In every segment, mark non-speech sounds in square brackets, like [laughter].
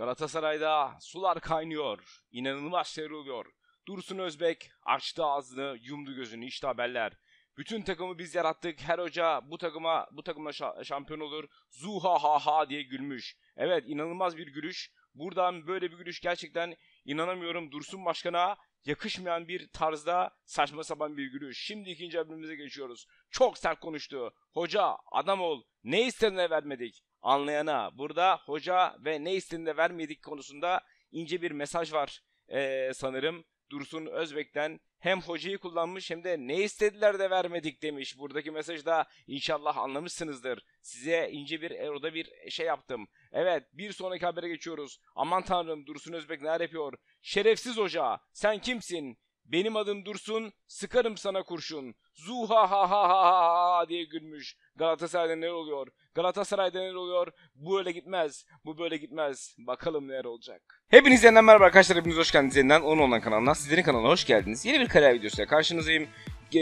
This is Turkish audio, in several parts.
Galatasaray'da sular kaynıyor. İnanılmaz şeyler oluyor. Dursun Özbek açtı ağzını, yumdu gözünü. İşte haberler. Bütün takımı biz yarattık. Her hoca bu takıma bu takımla şa- şampiyon olur. Zuha ha ha diye gülmüş. Evet inanılmaz bir gülüş. Buradan böyle bir gülüş gerçekten inanamıyorum Dursun Başkan'a yakışmayan bir tarzda saçma sapan bir gülüş. Şimdi ikinci bölümümüze geçiyoruz. Çok sert konuştu. Hoca adam ol. Ne istediğine vermedik. Anlayana burada hoca ve ne istediğine vermedik konusunda ince bir mesaj var ee, sanırım. Dursun Özbek'ten hem hocayı kullanmış hem de ne istediler de vermedik demiş. Buradaki mesajda inşallah anlamışsınızdır. Size ince bir orada bir şey yaptım. Evet bir sonraki habere geçiyoruz. Aman tanrım Dursun Özbek neler yapıyor? Şerefsiz hoca sen kimsin? Benim adım Dursun, sıkarım sana kurşun. Zuha ha ha ha ha ha diye gülmüş. Galatasaray'da neler oluyor? Galatasaray'da neler oluyor? Bu öyle gitmez. Bu böyle gitmez. Bakalım neler olacak. Hepinize yeniden merhaba arkadaşlar. Hepiniz hoş geldiniz yeniden. Onun olan kanalına. Sizlerin kanalına hoş geldiniz. Yeni bir kariyer videosuyla karşınızdayım. Ee,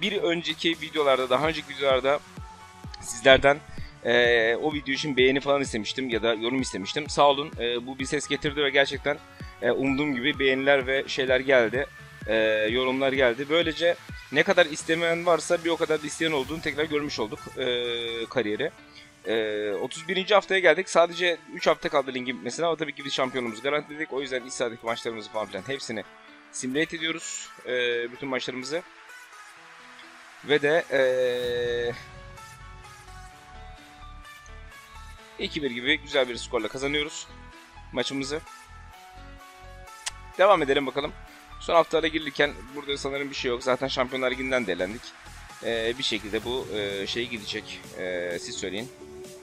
bir önceki videolarda, daha önceki videolarda sizlerden ee, o video için beğeni falan istemiştim ya da yorum istemiştim. Sağ olun. Ee, bu bir ses getirdi ve gerçekten e, umduğum gibi beğeniler ve şeyler geldi. Ee, yorumlar geldi. Böylece ne kadar istemeyen varsa bir o kadar da isteyen olduğunu tekrar görmüş olduk ee, kariyeri. Ee, 31. haftaya geldik. Sadece 3 hafta kaldı ligin bitmesine ama tabii ki biz şampiyonumuzu garantiledik. O yüzden iç sahadaki maçlarımızı falan filan hepsini simülate ediyoruz. Ee, bütün maçlarımızı. Ve de ee, 2-1 gibi güzel bir skorla kazanıyoruz maçımızı. Devam edelim bakalım. Son haftalara girirken burada sanırım bir şey yok. Zaten Şampiyonlar Ligi'nden de elendik. Ee, bir şekilde bu e, şey gidecek. Ee, siz söyleyin.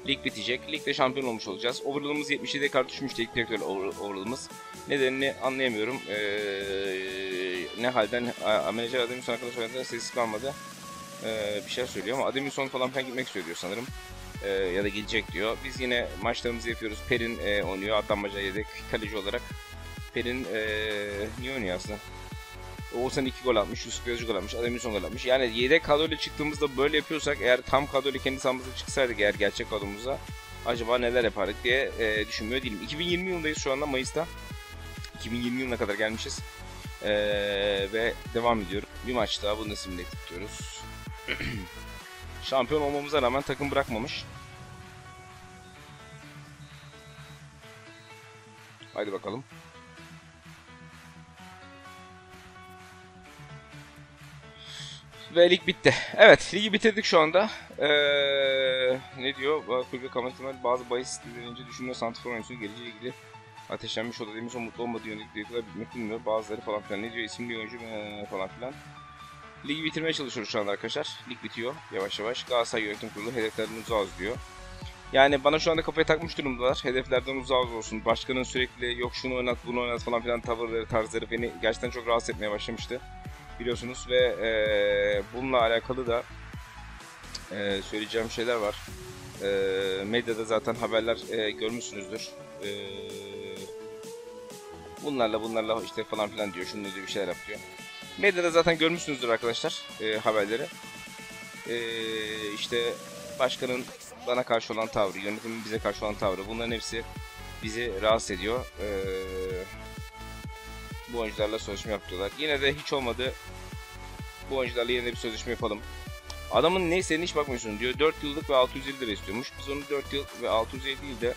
Lig bitecek. Ligde şampiyon olmuş olacağız. Overall'ımız 77'ye kadar düşmüş teknik direktör over- overall'ımız. Nedenini anlayamıyorum. Ee, ne halden a- menajer Ademson arkadaş oynadı sessiz kalmadı. Ee, bir şey söylüyor ama Ademson falan filan gitmek istiyor diyor sanırım. Ee, ya da gidecek diyor. Biz yine maçlarımızı yapıyoruz. Perin e, oynuyor. Atlanmaca yedek kaleci olarak. Perin e, niye oynuyor aslında? Oğuzhan 2 gol atmış, Yusuf Yazıcı gol atmış, Ademson gol atmış. Yani yedek kadroyla çıktığımızda böyle yapıyorsak eğer tam kadroyla kendi sahamıza çıksaydık eğer gerçek kadromuza acaba neler yapardık diye e, düşünmüyor değilim. 2020 yılındayız şu anda Mayıs'ta. 2020 yılına kadar gelmişiz. E, ve devam ediyorum. Bir maç daha bunu simüle tutuyoruz. [clears throat] Şampiyon olmamıza rağmen takım bırakmamış. Haydi bakalım. Ve lig bitti. Evet, ligi bitirdik şu anda. Ee, ne diyor? Kulübe kamerasından bazı bahis sitelerince düşünüyor santrfor oyuncusunun geleceğiyle ilgili ateşlenmiş oldu demiş o mutlu olmadığı yönelik dedikodular bitmek bilmiyor. Bazıları falan filan ne diyor isimli oyuncu ee, falan filan. Ligi bitirmeye çalışıyoruz şu anda arkadaşlar. Lig bitiyor yavaş yavaş. Galatasaray Yönetim Kurulu hedeflerden uzağız diyor. Yani bana şu anda kafaya takmış durumdalar. Hedeflerden uzağız olsun. Başkanın sürekli yok şunu oynat bunu oynat falan filan tavırları tarzları beni gerçekten çok rahatsız etmeye başlamıştı biliyorsunuz ve e, bununla alakalı da e, söyleyeceğim şeyler var. E, medyada zaten haberler e, görmüşsünüzdür. E, bunlarla bunlarla işte falan filan diyor, şunu diyor bir şeyler yapıyor. Medyada zaten görmüşsünüzdür arkadaşlar e, haberleri. E, işte başkanın bana karşı olan tavrı, yönetimin bize karşı olan tavrı bunların hepsi bizi rahatsız ediyor. Eee bu oyuncularla sözleşme yapıyorlar. Yine de hiç olmadı bu oyuncularla yine bir sözleşme yapalım. Adamın ne istediğine hiç bakmıyorsun diyor. 4 yıllık ve 650 lira istiyormuş. Biz onu 4 yıl ve 650 değil de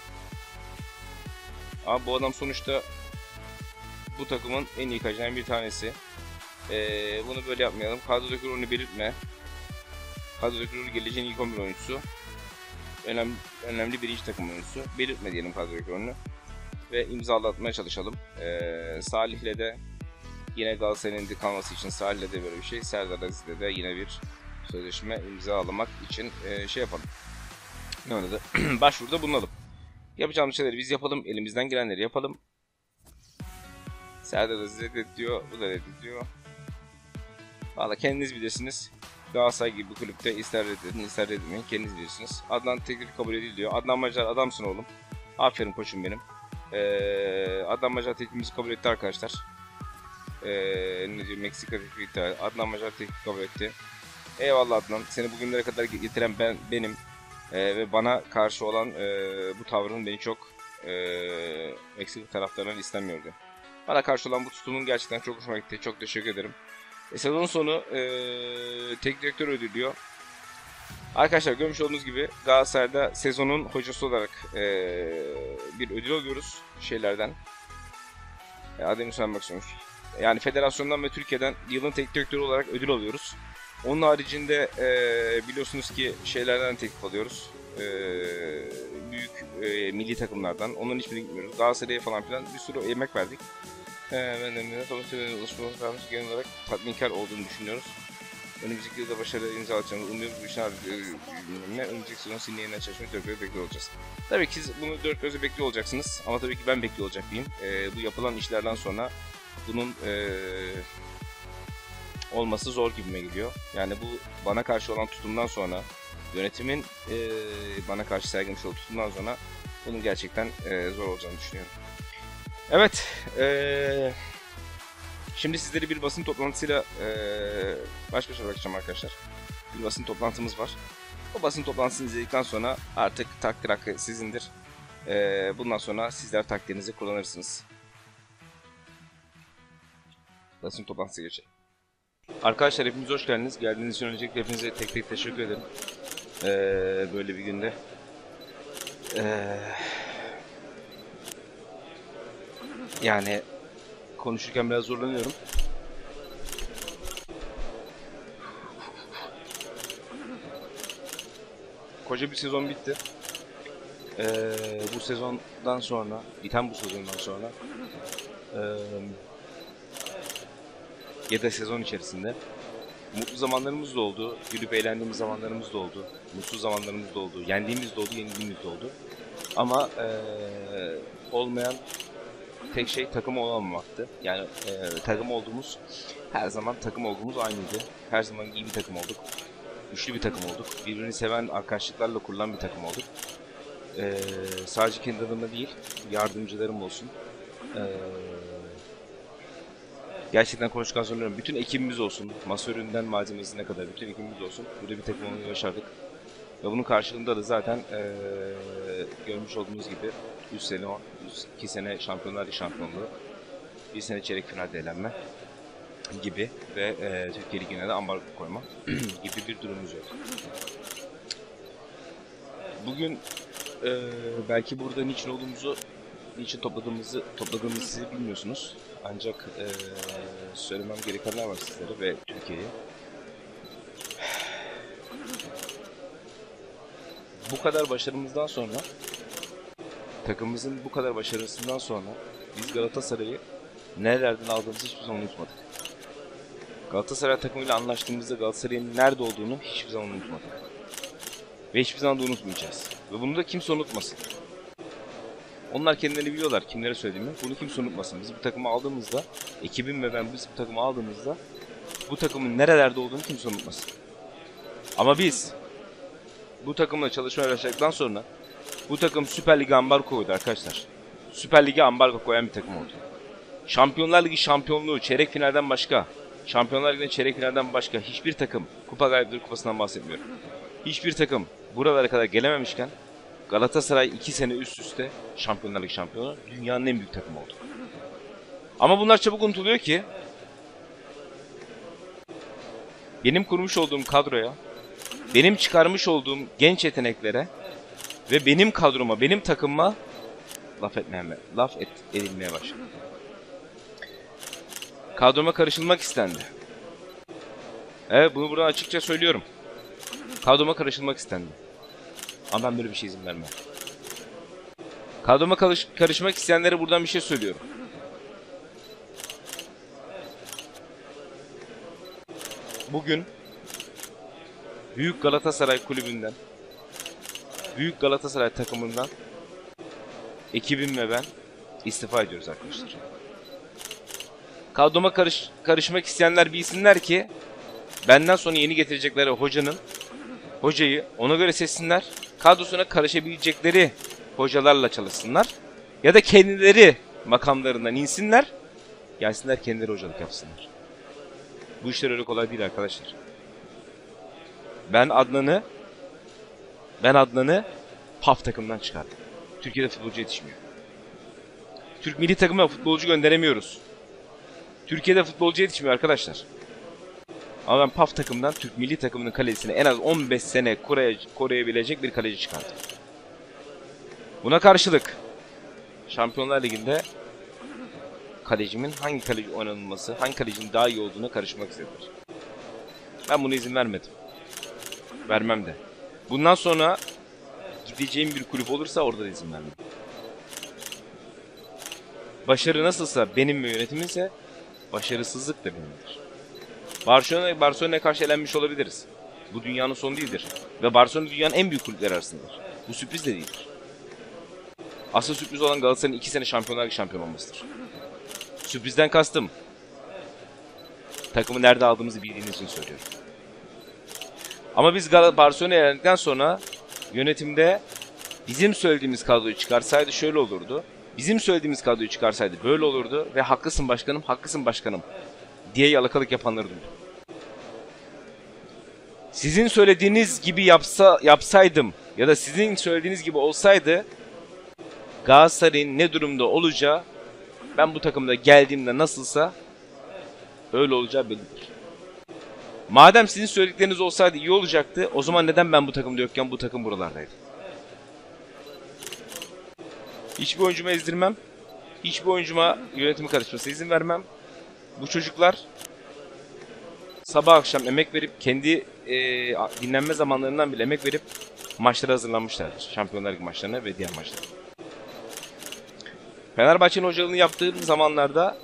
Abi bu adam sonuçta bu takımın en iyi kalecilerinden bir tanesi. Ee, bunu böyle yapmayalım. Kadrodaki rolünü belirtme. Kadrodaki rolü geleceğin ilk 11 oyuncusu. Önemli, önemli birinci takım oyuncusu. Belirtme diyelim kadrodaki rolünü ve imzalatmaya çalışalım. Ee, Salih'le de yine Galatasaray'ın kalması için Salih'le de böyle bir şey. Serdar Aziz'le de yine bir sözleşme imzalamak için e, şey yapalım. Ne oynadı? [clears throat] Başvuruda bulunalım. Yapacağımız şeyleri biz yapalım. Elimizden gelenleri yapalım. Serdar Aziz reddediyor. Bu da reddediyor. Valla kendiniz bilirsiniz. Galatasaray gibi bir kulüpte ister reddedin ister reddetmeyin. Kendiniz bilirsiniz. Adnan teklif kabul ediliyor. Adnan Macar adamsın oğlum. Aferin koçum benim. Ee, Adnan Macar teklifimizi kabul etti arkadaşlar. Ee, ne diyor Meksika teklifi. Adnan Macar teklif kabul etti. Eyvallah Adnan. Seni bugünlere kadar getiren ben benim. Ee, ve bana karşı olan e, bu tavrın beni çok Ee, Meksika taraftarından istenmiyor diyor. Bana karşı olan bu tutumun gerçekten çok hoşuma gitti. Çok teşekkür ederim. E, sezon sonu ee, tek direktör ödülüyor. Arkadaşlar görmüş olduğunuz gibi Galatasaray'da sezonun hocası olarak ee, bir ödül alıyoruz şeylerden. E, adını söylemek istiyorum. Yani federasyondan ve Türkiye'den yılın tek direktörü olarak ödül alıyoruz. Onun haricinde e, biliyorsunuz ki şeylerden teklif alıyoruz. E, büyük e, milli takımlardan. Onların hiçbirine gitmiyoruz. Galatasaray'a falan filan bir sürü emek verdik. E, ben de kalmış genel olarak tatminkar olduğunu düşünüyoruz. Önümüzdeki yılda başarı imza atacağımız umuyoruz bu işin ne önümüzdeki sezon sizin yeniden çalışmayı dört gözle bekliyor olacağız. Tabii ki siz bunu dört gözle bekliyor olacaksınız ama tabii ki ben bekliyor olacak diyeyim. E, bu yapılan işlerden sonra bunun e, olması zor gibime geliyor. Yani bu bana karşı olan tutumdan sonra yönetimin e, bana karşı sergilemiş olduğu tutumdan sonra bunun gerçekten e, zor olacağını düşünüyorum. Evet, e, şimdi sizleri bir basın toplantısıyla e, baş başa bırakacağım arkadaşlar. Bir basın toplantımız var. O basın toplantısını izledikten sonra artık takdir hakkı sizindir. E, bundan sonra sizler takdirinizi kullanırsınız. Basın toplantısı geçelim. Arkadaşlar hepiniz hoş geldiniz. Geldiğiniz için öncelikle hepinize tek tek teşekkür ederim. Ee, böyle bir günde. Ee, yani konuşurken biraz zorlanıyorum. Koca bir sezon bitti. Ee, bu sezondan sonra, biten bu sezondan sonra ee, ya da sezon içerisinde mutlu zamanlarımız da oldu, gülüp eğlendiğimiz zamanlarımız da oldu, mutsuz zamanlarımız da oldu, yendiğimiz de oldu, yenildiğimiz de oldu. Ama eee, olmayan tek şey takım olamamaktı. Yani eee, takım olduğumuz, her zaman takım olduğumuz aynıydı. Her zaman iyi bir takım olduk. Güçlü bir takım olduk. Birbirini seven arkadaşlıklarla kurulan bir takım olduk. Eee, sadece kendi adıma değil, yardımcılarım olsun. Eee Gerçekten konuşurken söylüyorum. Bütün ekibimiz olsun. Masöründen malzemesine kadar bütün ekibimiz olsun. Burada bir takım olmayı başardık. Ve bunun karşılığında da zaten eee, görmüş olduğunuz gibi 3 sene 10, 2 sene Şampiyonlar Ligi şampiyonluğu, 1 sene çeyrek finalde elenme gibi ve eee Türkiye Ligi'ne de ambargo koyma [clears throat] gibi bir durumumuz yok. Bugün eee, belki burada niçin olduğumuzu, niçin topladığımızı topladığımızı bilmiyorsunuz. Ancak eee, söylemem gerekenler var sizlere ve Türkiye'ye. Bu kadar başarımızdan sonra, takımımızın bu kadar başarısından sonra biz Galatasaray'ı nerelerden aldığımızı hiçbir zaman unutmadık. Galatasaray takımıyla anlaştığımızda Galatasaray'ın nerede olduğunu hiçbir zaman unutmadık. Ve hiçbir zaman da unutmayacağız. Ve bunu da kimse unutmasın. Onlar kendileri biliyorlar kimlere söylediğimi. Bunu kimse unutmasın. Biz bu takımı aldığımızda, ekibim ve ben biz bu takımı aldığımızda bu takımın nerelerde olduğunu kimse unutmasın. Ama biz bu takımla çalışmaya başladıktan sonra bu takım Süper Lig'e ambargo koydu arkadaşlar. Süper Lig'e ambargo koyan bir takım oldu. Şampiyonlar Ligi şampiyonluğu çeyrek finalden başka, Şampiyonlar Ligi'nin çeyrek finalden başka hiçbir takım kupa galibiyeti kupasından bahsetmiyorum. Hiçbir takım buralara kadar gelememişken Galatasaray 2 sene üst üste Şampiyonlar Ligi şampiyonu dünyanın en büyük takımı oldu. Ama bunlar çabuk unutuluyor ki benim kurmuş olduğum kadroya, benim çıkarmış olduğum genç yeteneklere ve benim kadroma, benim takımıma laf etmeye, laf et, edilmeye başladı. Kadroma karışılmak istendi. Evet bunu buradan açıkça söylüyorum. Kadroma karışılmak istendi. Ama ben böyle bir şey izin vermem. Kadroma karış- karışmak isteyenlere buradan bir şey söylüyorum. Bugün Büyük Galatasaray kulübünden Büyük Galatasaray takımından ekibim ve ben istifa ediyoruz arkadaşlar. Kadroma karış karışmak isteyenler bilsinler ki benden sonra yeni getirecekleri hocanın hocayı ona göre seçsinler. Kadrosuna karışabilecekleri hocalarla çalışsınlar. Ya da kendileri makamlarından insinler. Gelsinler kendileri hocalık yapsınlar. Bu işler öyle kolay değil arkadaşlar. Ben Adnan'ı ben Adnan'ı PAF takımdan çıkardım. Türkiye'de futbolcu yetişmiyor. Türk milli takımına futbolcu gönderemiyoruz. Türkiye'de futbolcu yetişmiyor arkadaşlar. Ama ben PAF takımdan Türk milli takımının kalesini en az 15 sene koruya- koruyabilecek bir kaleci çıkardım. Buna karşılık Şampiyonlar Ligi'nde kalecimin hangi kaleci oynanılması, hangi kalecinin daha iyi olduğuna karışmak istediler. Ben buna izin vermedim. Vermem de. Bundan sonra gideceğim bir kulüp olursa orada da izin vermem. Başarı nasılsa benim ve yönetiminse başarısızlık da benimdir. Barcelona Barcelona'ya karşı elenmiş olabiliriz. Bu dünyanın sonu değildir. Ve Barcelona dünyanın en büyük kulüpleri arasındadır. Bu sürpriz de değildir. Asıl sürpriz olan Galatasaray'ın iki sene Şampiyonlar şampiyon olmasıdır. Sürprizden kastım. Takımı nerede aldığımızı bildiğiniz için söylüyorum. Ama biz Barcelona'ya elendikten sonra yönetimde bizim söylediğimiz kadroyu çıkarsaydı şöyle olurdu. Bizim söylediğimiz kadroyu çıkarsaydı böyle olurdu ve haklısın başkanım, haklısın başkanım diye yalakalık yapanları duydum. Sizin söylediğiniz gibi yapsa yapsaydım ya da sizin söylediğiniz gibi olsaydı Galatasaray'ın ne durumda olacağı ben bu takımda geldiğimde nasılsa öyle olacağı bellidir. Madem sizin söyledikleriniz olsaydı iyi olacaktı o zaman neden ben bu takımda yokken bu takım buralardaydı? Hiçbir oyuncuma ezdirmem. Hiçbir oyuncuma yönetimi karışmasına izin vermem. Bu çocuklar sabah akşam emek verip kendi e, dinlenme zamanlarından bile emek verip maçlara hazırlanmışlardır. Şampiyonlar Ligi maçlarına ve diğer maçlara. Fenerbahçe'nin hocalığını yaptığım zamanlarda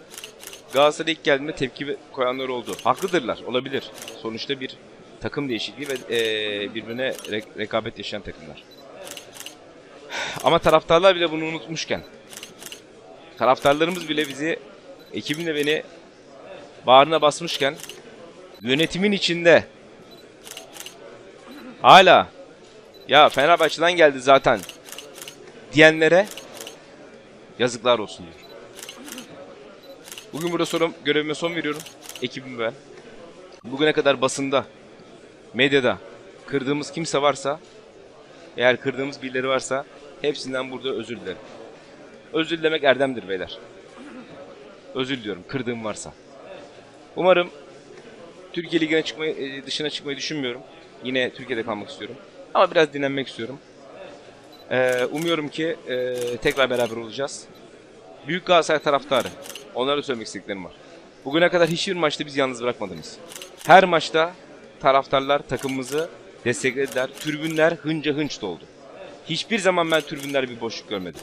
Galatasaray'a ilk geldiğinde tepki koyanlar oldu. Haklıdırlar, olabilir. Sonuçta bir takım değişikliği ve e, birbirine re- rekabet yaşayan takımlar. Ama taraftarlar bile bunu unutmuşken, taraftarlarımız bile bizi, ekibimle beni bağrına basmışken, yönetimin içinde hala ya Fenerbahçe'den geldi zaten diyenlere yazıklar olsun diyor. Bugün burada sonra görevime son veriyorum. Ekibim ben. Bugüne kadar basında, medyada kırdığımız kimse varsa, eğer kırdığımız birileri varsa hepsinden burada özür dilerim. Özür dilemek erdemdir beyler. Özür diliyorum kırdığım varsa. Umarım Türkiye Ligi'ne çıkmayı, e, dışına çıkmayı düşünmüyorum. Yine Türkiye'de kalmak istiyorum. Ama biraz dinlenmek istiyorum. Ee, umuyorum ki e, tekrar beraber olacağız. Büyük Galatasaray taraftarı. Onlara da söylemek istediklerim var. Bugüne kadar hiçbir maçta bizi yalnız bırakmadınız. Her maçta taraftarlar takımımızı desteklediler. Tribünler hınca hınç doldu. Hiçbir zaman ben tribünlerde bir boşluk görmedim.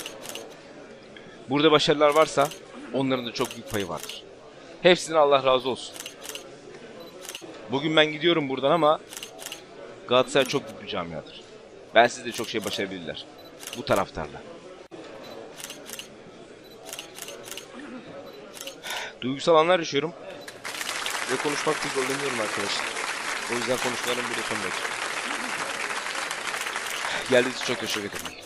Burada başarılar varsa onların da çok büyük payı vardır. Hepsine Allah razı olsun. Bugün ben gidiyorum buradan ama Galatasaray çok büyük bir camiadır. Ben siz de çok şey başarabilirler. Bu taraftarla. Duygusal anlar yaşıyorum. Ve konuşmakta zorlanıyorum arkadaşlar. O yüzden konuşmalarım burada son dakika. Geldiğiniz için çok teşekkür ederim.